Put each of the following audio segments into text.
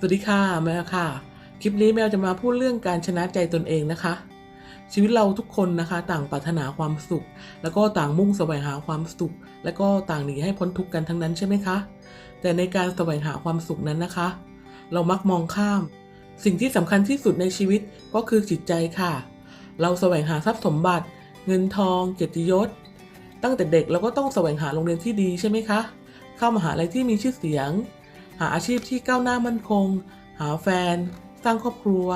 สวัสดีค่ะแมวค่ะ คลิปนี้แมวจะมาพูดเรื่องการชนะใจตนเองนะคะ ชีวิตเราทุกคนนะคะ ต่างปรารถนาความสุข แล้วก็ต่างมุ่งแสวงหาความสุข แล้วก็ต่างหนีให้พ้นทุกข์กันทั้งนั้นใช่ไหมคะ แต่ในการแสวงหาความสุขนั้นนะคะ เรามักมองข้าม สิ่งที่สำคัญที่สุดในชีวิตก็คือจิตใจค่ะ เราแสวงหาทรัพย์สมบัติ เงินทอง เกียรติยศ ตั้งแต่เด็กเราก็ต้องแสวงหาโรงเรียนที่ดีใช่ไหมคะ เข้ามหาลัยที่มีชื่อเสียง หาอาชีพที่ก้าวหน้ามั่นคง หาแฟน สร้างครอบครัว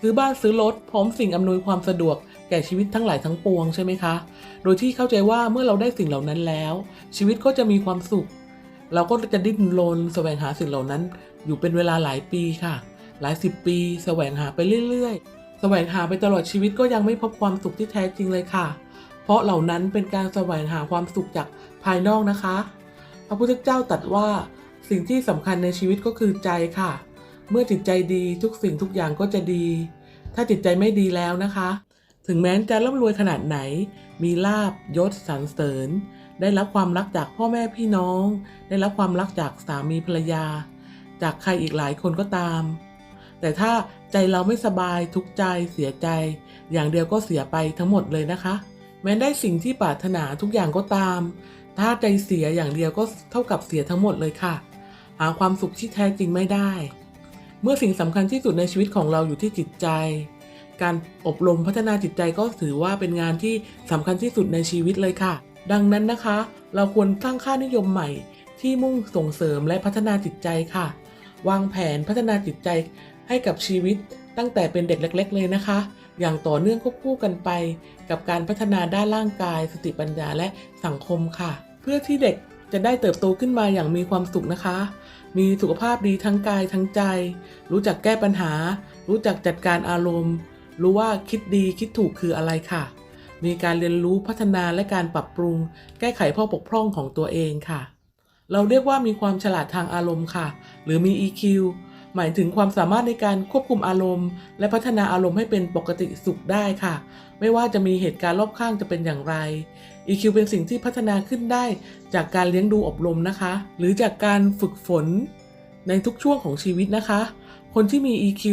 ซื้อบ้านซื้อรถพร้อมสิ่งอำนวยความสะดวกแก่ชีวิตทั้งหลายทั้งปวงใช่ไหมคะ โดยที่เข้าใจว่าเมื่อเราได้สิ่งเหล่านั้นแล้ว ชีวิตก็จะมีความสุข เราก็จะดิ้นรนแสวงหาสิ่งเหล่านั้น อยู่เป็นเวลาหลายปีค่ะ หลายสิบปี แสวงหาไปเรื่อยๆ แสวงหาไปตลอดชีวิตก็ยังไม่พบความสุขที่แท้จริงเลยค่ะ เพราะเหล่านั้นเป็นการแสวงหาความสุขจากภายนอกนะคะ พระพุทธเจ้าตรัสว่า สิ่งที่สำคัญในชีวิตก็คือใจค่ะ เมื่อจิตใจดีทุกสิ่งทุกอย่างก็จะดี ถ้าจิตใจไม่ดีแล้วนะคะ ถึงแม้จะร่ำรวยขนาดไหน มีลาบยศสรรเสริญ ได้รับความรักจากพ่อแม่พี่น้อง ได้รับความรักจากสามีภรรยา จากใครอีกหลายคนก็ตาม แต่ถ้าใจเราไม่สบายทุกใจเสียใจ อย่างเดียวก็เสียไปทั้งหมดเลยนะคะ แม้ได้สิ่งที่ปรารถนาทุกอย่างก็ตาม ถ้าใจเสียอย่างเดียวก็เท่ากับเสียทั้งหมดเลยค่ะ หาความสุขที่แท้จริงไม่ได้ เมื่อสิ่งสำคัญที่สุดในชีวิตของเราอยู่ที่จิตใจ การอบรมพัฒนาจิตใจก็ถือว่าเป็นงานที่สำคัญที่สุดในชีวิตเลยค่ะ ดังนั้นนะคะ เราควรสร้างค่านิยมใหม่ ที่มุ่งส่งเสริมและพัฒนาจิตใจค่ะ วางแผนพัฒนาจิตใจให้กับชีวิตตั้งแต่เป็นเด็กเล็ก ๆ เลยนะคะ อย่างต่อเนื่องควบคู่กันไป กับการพัฒนาด้านร่างกาย สติปัญญาและสังคมค่ะ เพื่อที่เด็ก จะได้เติบโตขึ้นมาอย่างมีความสุขนะคะ มีสุขภาพดีทั้งกายทั้งใจ รู้จักแก้ปัญหา รู้จักจัดการอารมณ์ รู้ว่าคิดดีคิดถูกคืออะไรค่ะ มีการเรียนรู้พัฒนาและการปรับปรุง แก้ไขข้อบกพร่องของตัวเองค่ะ เราเรียกว่ามีความฉลาดทางอารมณ์ค่ะ หรือมี EQ หมายถึงความสามารถในการควบคุมอารมณ์ และพัฒนาอารมณ์ให้เป็นปกติสุขได้ค่ะ ไม่ว่าจะมีเหตุการณ์รอบข้างจะเป็นอย่างไร EQ เป็นสิ่งที่พัฒนาขึ้นได้จากการเลี้ยงดูอบรมนะคะ หรือจากการฝึกฝนในทุกช่วงของชีวิตนะคะ คนที่มี EQ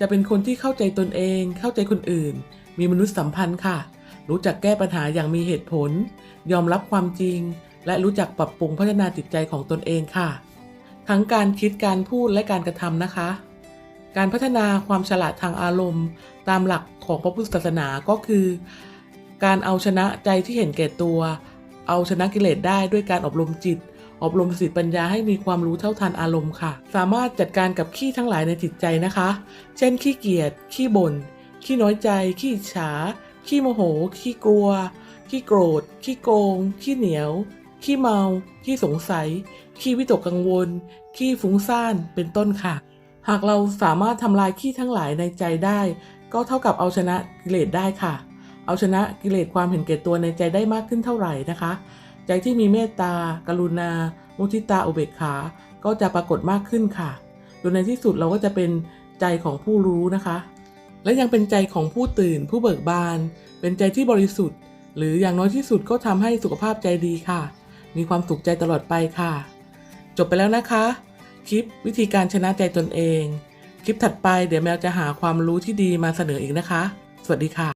จะเป็นคนที่เข้าใจตนเอง เข้าใจคนอื่น มีมนุษยสัมพันธ์ค่ะ รู้จักแก้ปัญหาอย่างมีเหตุผล ยอมรับความจริง และรู้จักปรับปรุงพัฒนาจิตใจของตนเองค่ะ ทั้งการคิดการพูดและการกระทำนะคะ การพัฒนาความฉลาดทางอารมณ์ ตามหลักของพระพุทธศาสนาก็คือ การเอาชนะใจที่เห็นแก่ตัว เอาชนะกิเลสได้ด้วยการอบรมจิต อบรมสติปัญญาให้มีความรู้เท่าทันอารมณ์ค่ะ สามารถจัดการกับขี้ทั้งหลายในจิตใจนะคะ เช่น ขี้เกียจ ขี้บ่น ขี้น้อยใจ ขี้อิจฉา ขี้โมโห ขี้กลัว ขี้โกรธ ขี้โกง ขี้เหนียว ขี้เมา ขี้สงสัย ขี้วิตกกังวล ขี้ฟุ้งซ่าน เป็นต้นค่ะ หากเราสามารถทำลายขี้ทั้งหลายในใจได้ ก็เท่ากับเอาชนะกิเลสได้ค่ะ เอาชนะกิเลสความเห็นแก่ตัวในใจได้มากขึ้นเท่าไหร่นะคะ ใจที่มีเมตตา กรุณา มุทิตาอุเบกขา ก็จะปรากฏมากขึ้นค่ะโดยในที่สุดเราก็จะเป็นใจของผู้รู้นะคะ และยังเป็นใจของผู้ตื่น ผู้เบิกบาน เป็นใจที่บริสุทธิ์ หรืออย่างน้อยที่สุดก็ทำให้สุขภาพใจดีค่ะ มีความสุขใจตลอดไปค่ะ จบไปแล้วนะคะ คลิปวิธีการชนะใจตนเอง คลิปถัดไปเดี๋ยวแมวจะหาความรู้ที่ดีมาเสนออีกนะคะ สวัสดีค่ะ